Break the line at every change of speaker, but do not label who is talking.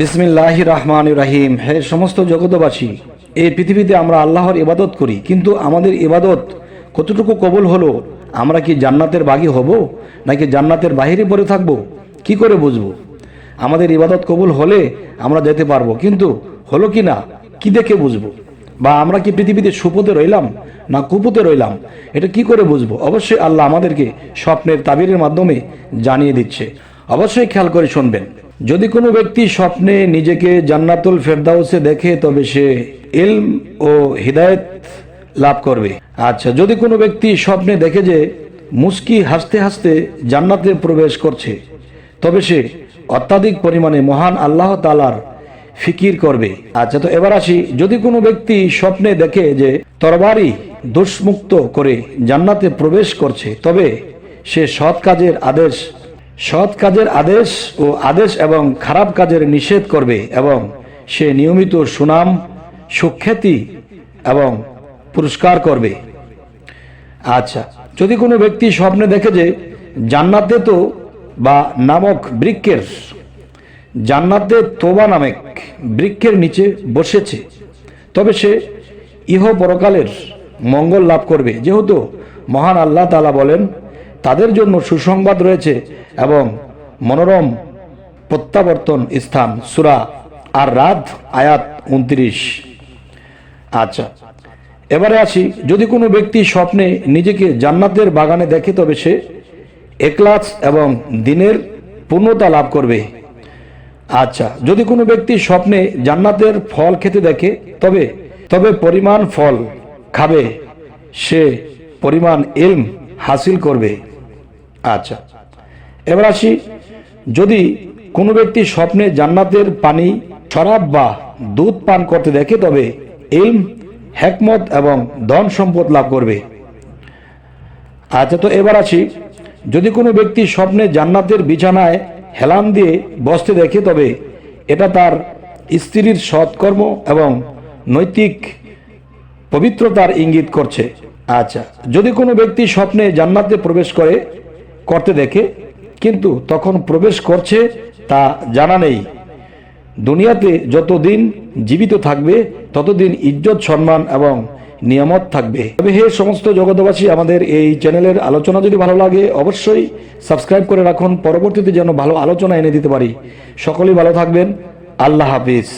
বিসমিল্লাহ রহমান রাহিম। হে সমস্ত জগতবাসী এই পৃথিবীতে আমরা আল্লাহর ইবাদত করি, কিন্তু আমাদের ইবাদত কতটুকু কবুল হলো? আমরা কি জান্নাতের বাগি হব, নাকি জান্নাতের বাহিরে পড়ে থাকব? কি করে বুঝব? আমাদের ইবাদত কবুল হলে আমরা যেতে পারব, কিন্তু হলো কি না? কি দেখে বুঝব? বা আমরা কি পৃথিবীতে সুপথে রইলাম, না কুপথে রইলাম? এটা কি করে বুঝব? অবশ্যই আল্লাহ আমাদেরকে স্বপ্নের তাবিরের মাধ্যমে জানিয়ে দিচ্ছে। অবশ্যই খেয়াল করে শুনবেন। যদি কোনো ব্যক্তি স্বপ্নে নিজেকে জান্নাতুল ফেরদাউসে দেখে, তবে সে ইলম ও হৃদায়ত লাভ করবে। আচ্ছা যদি কোনো ব্যক্তি স্বপ্নে দেখে যে মুস্কি হাসতে হাসতে জান্নাতে প্রবেশ করছে, তবে সে অত্যাধিক পরিমাণে মহান আল্লাহ তালার ফিকির করবে। আচ্ছা তো এবার আসি, যদি কোনো ব্যক্তি স্বপ্নে দেখে যে তরবারি দোষমুক্ত করে জান্নাতে প্রবেশ করছে, তবে সে সৎ কাজের আদেশ সৎ কাজের আদেশ ও আদেশ এবং খারাপ কাজের নিষেধ করবে এবং সে নিয়মিত সুনাম, সুখ্যাতি এবং পুরস্কার করবে। আচ্ছা যদি কোনো ব্যক্তি স্বপ্নে দেখে যে জান্নাতে তো বা নামক বৃক্ষের, জান্নাতে তোবা নামেক বৃক্ষের নিচে বসেছে, তবে সে ইহ পরকালের মঙ্গল লাভ করবে। যেহেতু মহান আল্লাহ তালা বলেন তাদের জন্য সুসংবাদ রয়েছে এবং মনোরম প্রত্যাবর্তন স্থান, সুরা আর রাত আয়াত উনত্রিশ। আচ্ছা এবারে আসি। যদি কোনো ব্যক্তি স্বপ্নে নিজেকে জান্নাতের বাগানে দেখে, তবে সে একলাস এবং দিনের পূর্ণতা লাভ করবে। আচ্ছা যদি কোনো ব্যক্তি স্বপ্নে জান্নাতের ফল খেতে দেখে, তবে তবে পরিমাণ ফল খাবে। সে পরিমাণ ইলম হাসিল করবে। আচ্ছা। এবার আসি, যদি কোনো ব্যক্তি স্বপ্নে জান্নাতের পানি, শরাব বা দুধ পান করতে দেখে, তবে ইলম, হেকমত এবং ধন সম্পদ লাভ করবে। আচ্ছা তো এবার আসি, যদি কোনো ব্যক্তি স্বপ্নে জান্নাতের বিছানায় হেলান দিয়ে বসতে দেখে, তবে এটা তার স্ত্রীর সৎকর্ম এবং নৈতিক পবিত্রতার ইঙ্গিত করছে। আচ্ছা যদি কোনো ব্যক্তি স্বপ্নে জান্নাতে প্রবেশ করে করতে দেখে, কিন্তু তখন প্রবেশ করছে তা জানা নেই। দুনিয়াতে যতদিন জীবিত থাকবে, ততদিন ইজ্জত, সম্মান এবং নিয়ামত থাকবে। তবে হে সমস্ত জগতবাসী আমাদের এই চ্যানেলের আলোচনা যদি ভালো লাগে, অবশ্যই সাবস্ক্রাইব করে রাখুন। পরবর্তীতে যেন ভালো আলোচনা এনে দিতে পারি। সকলেই ভালো থাকবেন। আল্লাহ হাফিজ।